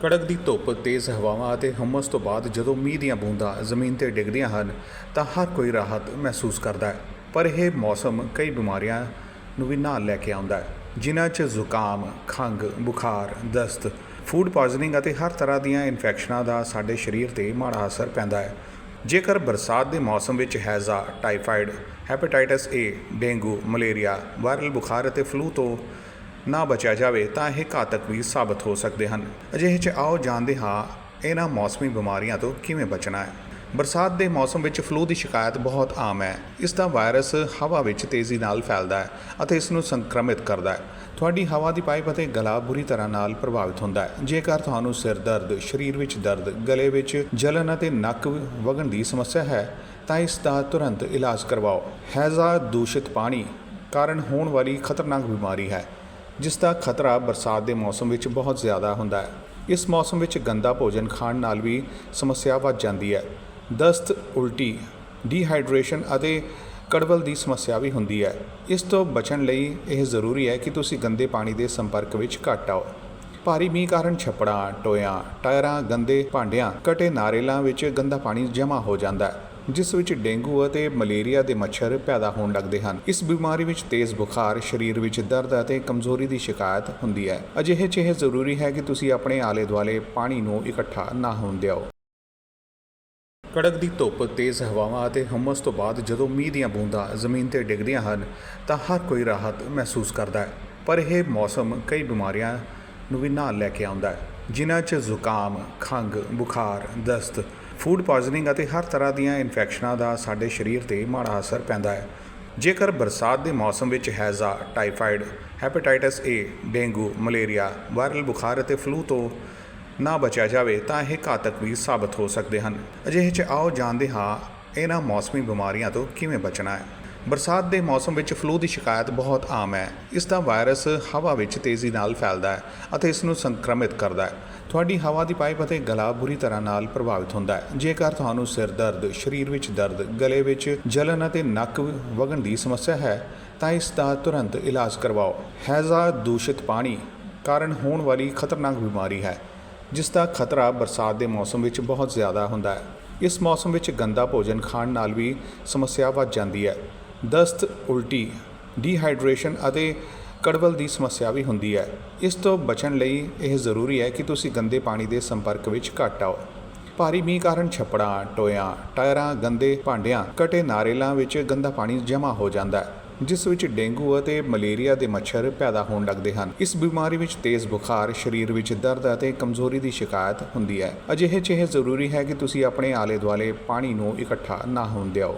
ਕੜਕ ਦੀ ਧੁੱਪ, ਤੇਜ਼ ਹਵਾਵਾਂ ਅਤੇ ਹਮਸ ਤੋਂ ਬਾਅਦ ਜਦੋਂ ਮੀਂਹ ਦੀਆਂ ਬੂੰਦਾਂ ਜ਼ਮੀਨ ਤੇ ਡਿੱਗਦੀਆਂ ਹਨ, ਤਾਂ ਹਰ ਕੋਈ ਰਾਹਤ ਮਹਿਸੂਸ ਕਰਦਾ ਹੈ। ਪਰ ਇਹ ਮੌਸਮ ਕਈ ਬਿਮਾਰੀਆਂ ਨੂੰ ਵੀ ਨਾਲ ਲੈ ਕੇ ਆਉਂਦਾ ਹੈ। ਜਿਨ੍ਹਾਂ 'ਚ ਜ਼ੁਕਾਮ, ਖੰਘ, ਬੁਖਾਰ, ਦਸਤ ਫੂਡ ਪੋਇਜ਼ਨਿੰਗ ਅਤੇ ਹਰ ਤਰ੍ਹਾਂ ਦੀਆਂ ਇਨਫੈਕਸ਼ਨਾਂ ਦਾ ਸਾਡੇ ਸਰੀਰ ਤੇ ਮਾੜਾ ਅਸਰ ਪੈਂਦਾ ਹੈ। ਜੇਕਰ ਬਰਸਾਤ ਦੇ ਮੌਸਮ ਵਿੱਚ ਹੈਜ਼ਾ typhoid hepatitis A dengue, malaria viral ਬੁਖਾਰ ਅਤੇ ਫਲੂ ਤੋਂ ਨਾ ਬਚਿਆ ਜਾਵੇ ਤਾਂ ਇਹ ਘਾਤਕ ਵੀ ਸਾਬਤ ਹੋ ਸਕਦੇ ਹਨ। ਅਜਿਹੇ 'ਚ ਆਓ ਜਾਣਦੇ ਹਾਂ, ਇਹਨਾਂ ਮੌਸਮੀ ਬਿਮਾਰੀਆਂ ਤੋਂ ਕਿਵੇਂ ਬਚਣਾ ਹੈ। ਬਰਸਾਤ ਦੇ ਮੌਸਮ ਵਿੱਚ ਫਲੂ ਦੀ ਸ਼ਿਕਾਇਤ ਬਹੁਤ ਆਮ ਹੈ। ਇਸ ਦਾ ਵਾਇਰਸ ਹਵਾ ਵਿੱਚ ਤੇਜ਼ੀ ਨਾਲ ਫੈਲਦਾ ਹੈ ਅਤੇ ਇਸ ਨੂੰ ਸੰਕਰਮਿਤ ਕਰਦਾ ਹੈ। ਤੁਹਾਡੀ ਹਵਾ ਦੀ ਪਾਈਪ ਅਤੇ ਗਲਾ ਬੁਰੀ ਤਰ੍ਹਾਂ ਨਾਲ ਪ੍ਰਭਾਵਿਤ ਹੁੰਦਾ ਹੈ। ਜੇਕਰ ਤੁਹਾਨੂੰ ਸਿਰ ਦਰਦ, ਸਰੀਰ ਵਿੱਚ ਦਰਦ, ਗਲੇ ਵਿੱਚ ਜਲਨ ਅਤੇ ਨੱਕ ਵਗਣ ਦੀ ਸਮੱਸਿਆ ਹੈ, ਤਾਂ ਇਸ ਦਾ ਤੁਰੰਤ ਇਲਾਜ ਕਰਵਾਓ। ਹੈਜ਼ਾ ਦੂਸ਼ਿਤ ਪਾਣੀ ਕਾਰਨ ਹੋਣ ਵਾਲੀ ਖਤਰਨਾਕ ਬਿਮਾਰੀ ਹੈ। ਜਿਸ ਦਾ ਖਤਰਾ ਬਰਸਾਤ ਦੇ ਮੌਸਮ ਵਿੱਚ ਬਹੁਤ ਜ਼ਿਆਦਾ ਹੁੰਦਾ ਹੈ। ਇਸ ਮੌਸਮ ਵਿੱਚ ਗੰਦਾ ਭੋਜਨ ਖਾਣ ਨਾਲ ਵੀ ਸਮੱਸਿਆ ਵੱਧ ਜਾਂਦੀ ਹੈ। ਦਸਤ, ਉਲਟੀ ਡੀਹਾਈਡਰੇਸ਼ਨ ਅਤੇ ਕੜਵਲ ਦੀ ਸਮੱਸਿਆ ਵੀ ਹੁੰਦੀ ਹੈ। ਇਸ ਤੋਂ ਬਚਣ ਲਈ ਇਹ ਜ਼ਰੂਰੀ ਹੈ ਕਿ ਤੁਸੀਂ ਗੰਦੇ ਪਾਣੀ ਦੇ ਸੰਪਰਕ ਵਿੱਚ ਘੱਟ ਆਓ। ਭਾਰੀ ਮੀਂਹ ਕਾਰਨ ਛੱਪੜਾਂ, ਟੋਇਆਂ, ਟਾਇਰਾਂ, ਗੰਦੇ ਭਾਂਡਿਆਂ, ਕਟੇ ਨਾਰੇਲਾਂ ਵਿੱਚ ਗੰਦਾ ਪਾਣੀ ਜਮ੍ਹਾਂ ਹੋ ਜਾਂਦਾ ਹੈ। ਜਿਸ ਵਿੱਚ ਡੇਂਗੂ ਅਤੇ ਮਲੇਰੀਆ ਦੇ ਮੱਛਰ ਪੈਦਾ ਹੋਣ ਲੱਗਦੇ ਹਨ। ਇਸ ਬਿਮਾਰੀ ਵਿੱਚ ਤੇਜ਼ ਬੁਖਾਰ, ਸਰੀਰ ਵਿੱਚ ਦਰਦ ਅਤੇ ਕਮਜ਼ੋਰੀ ਦੀ ਸ਼ਿਕਾਇਤ ਹੁੰਦੀ ਹੈ। ਅਜਿਹੇ ਚਿਹੇ ਜ਼ਰੂਰੀ ਹੈ ਕਿ ਤੁਸੀਂ ਆਪਣੇ ਆਲੇ ਦੁਆਲੇ ਪਾਣੀ ਨੂੰ ਇਕੱਠਾ ਨਾ ਹੋਣ ਦਿਓ। ਕੜਕ ਦੀ ਧੁੱਪ, ਤੇਜ਼ ਹਵਾਵਾਂ ਅਤੇ ਹਮਸ ਤੋਂ ਬਾਅਦ ਜਦੋਂ ਮੀਂਹ ਦੀਆਂ ਬੂੰਦਾਂ ਜ਼ਮੀਨ ਤੇ ਡਿੱਗਦੀਆਂ ਹਨ, ਤਾਂ ਹਰ ਕੋਈ ਰਾਹਤ ਮਹਿਸੂਸ ਕਰਦਾ ਹੈ। ਪਰ ਇਹ ਮੌਸਮ ਕਈ ਬਿਮਾਰੀਆਂ ਨੂੰ ਵੀ ਨਾਲ ਲੈ ਕੇ ਆਉਂਦਾ ਹੈ, ਜਿਨ੍ਹਾਂ 'ਚ ਜ਼ੁਕਾਮ, ਖੰਘ, ਬੁਖਾਰ, ਦਸਤ ਫੂਡ ਪੋਇਜ਼ਨਿੰਗ ਅਤੇ ਹਰ ਤਰ੍ਹਾਂ ਦੀਆਂ ਇਨਫੈਕਸ਼ਨਾਂ ਦਾ ਸਾਡੇ ਸਰੀਰ ਤੇ ਮਾੜਾ ਅਸਰ ਪੈਂਦਾ ਹੈ। ਜੇਕਰ ਬਰਸਾਤ ਦੇ ਮੌਸਮ ਵਿੱਚ ਹੈਜ਼ਾ typhoid hepatitis A dengue, malaria, viral ਬੁਖਾਰ ਅਤੇ ਫਲੂ ਤੋਂ ਨਾ ਬਚਿਆ ਜਾਵੇ, ਤਾਂ ਇਹ ਘਾਤਕ ਵੀ ਸਾਬਤ ਹੋ ਸਕਦੇ ਹਨ। ਅਜਿਹੇ 'ਚ ਆਓ ਜਾਣਦੇ ਹਾਂ ਇਹਨਾਂ ਮੌਸਮੀ ਬਿਮਾਰੀਆਂ ਤੋਂ ਕਿਵੇਂ ਬਚਣਾ ਹੈ। ਬਰਸਾਤ ਦੇ ਮੌਸਮ ਵਿੱਚ ਫਲੂ ਦੀ ਸ਼ਿਕਾਇਤ ਬਹੁਤ ਆਮ ਹੈ। ਇਸ ਦਾ ਵਾਇਰਸ ਹਵਾ ਵਿੱਚ ਤੇਜ਼ੀ ਨਾਲ ਫੈਲਦਾ ਹੈ ਅਤੇ ਇਸ ਨੂੰ ਸੰਕਰਮਿਤ ਕਰਦਾ ਹੈ। ਤੁਹਾਡੀ ਹਵਾ ਦੀ ਪਾਈਪ ਅਤੇ ਗਲਾ ਬੁਰੀ ਤਰ੍ਹਾਂ ਨਾਲ ਪ੍ਰਭਾਵਿਤ ਹੁੰਦਾ ਹੈ। ਜੇਕਰ ਤੁਹਾਨੂੰ ਸਿਰ ਦਰਦ, ਸਰੀਰ ਵਿੱਚ ਦਰਦ, ਗਲੇ ਵਿੱਚ ਜਲਨ ਅਤੇ ਨੱਕ ਵਗਣ ਦੀ ਸਮੱਸਿਆ ਹੈ, ਤਾਂ ਇਸ ਦਾ ਤੁਰੰਤ ਇਲਾਜ ਕਰਵਾਓ। ਹੈਜ਼ਾ ਦੂਸ਼ਿਤ ਪਾਣੀ ਕਾਰਨ ਹੋਣ ਵਾਲੀ ਖਤਰਨਾਕ ਬਿਮਾਰੀ ਹੈ, ਜਿਸ ਦਾ ਖਤਰਾ ਬਰਸਾਤ ਦੇ ਮੌਸਮ ਵਿੱਚ ਬਹੁਤ ਜ਼ਿਆਦਾ ਹੁੰਦਾ ਹੈ। ਇਸ ਮੌਸਮ ਵਿੱਚ ਗੰਦਾ ਭੋਜਨ ਖਾਣ ਨਾਲ ਵੀ ਸਮੱਸਿਆ ਵੱਧ ਜਾਂਦੀ ਹੈ। ਦਸਤ, ਉਲਟੀ, ਡੀਹਾਈਡਰੇਸ਼ਨ ਅਤੇ ਕੜਵਲ ਦੀ ਸਮੱਸਿਆ ਵੀ ਹੁੰਦੀ ਹੈ। ਇਸ ਤੋਂ ਬਚਣ ਲਈ ਇਹ ਜ਼ਰੂਰੀ ਹੈ ਕਿ ਤੁਸੀਂ ਗੰਦੇ ਪਾਣੀ ਦੇ ਸੰਪਰਕ ਵਿੱਚ ਘੱਟ ਆਓ। ਭਾਰੀ ਮੀਂਹ ਕਾਰਨ ਛੱਪੜਾਂ, ਟੋਇਆਂ, ਟਾਇਰਾਂ, ਗੰਦੇ ਭਾਂਡਿਆਂ, ਕਟੇ ਨਾਰੇਲਾਂ ਵਿੱਚ ਗੰਦਾ ਪਾਣੀ ਜਮ੍ਹਾਂ ਹੋ ਜਾਂਦਾ ਹੈ, ਜਿਸ ਵਿੱਚ ਡੇਂਗੂ ਅਤੇ ਮਲੇਰੀਆ ਦੇ ਮੱਛਰ ਪੈਦਾ ਹੋਣ ਲੱਗਦੇ ਹਨ। ਇਸ ਬਿਮਾਰੀ ਵਿੱਚ ਤੇਜ਼ ਬੁਖਾਰ, ਸਰੀਰ ਵਿੱਚ ਦਰਦ ਅਤੇ ਕਮਜ਼ੋਰੀ ਦੀ ਸ਼ਿਕਾਇਤ ਹੁੰਦੀ ਹੈ। ਅਜਿਹੇ 'ਚ ਇਹ ਜ਼ਰੂਰੀ ਹੈ ਕਿ ਤੁਸੀਂ ਆਪਣੇ ਆਲੇ ਦੁਆਲੇ ਪਾਣੀ ਨੂੰ ਇਕੱਠਾ ਨਾ ਹੋਣ ਦਿਓ।